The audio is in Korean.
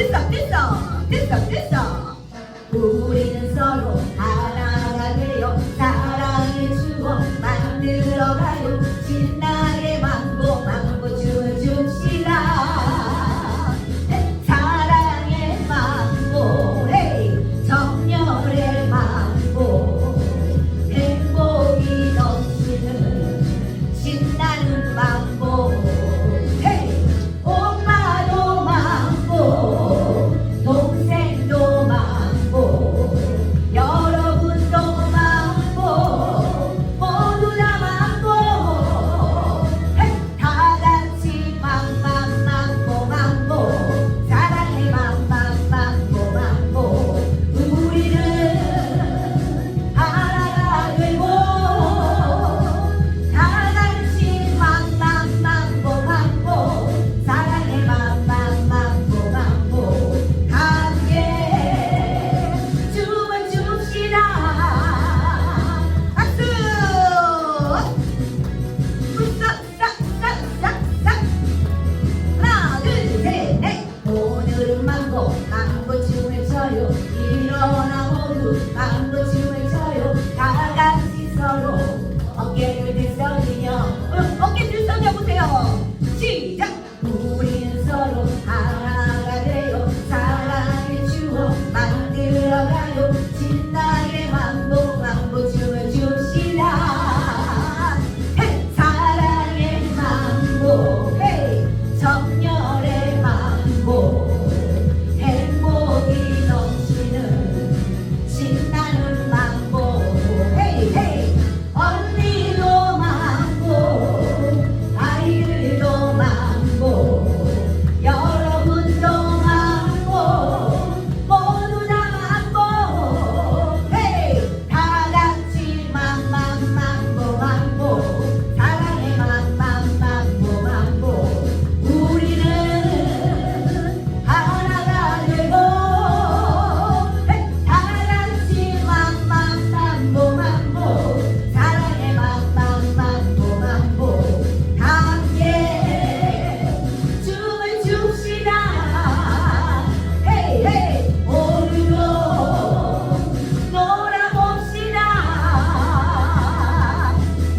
됐어 됐어 됐어 됐어 우리는 서로 알아 일어나고 땅붙이 울쳐요 일어나고 땅붙이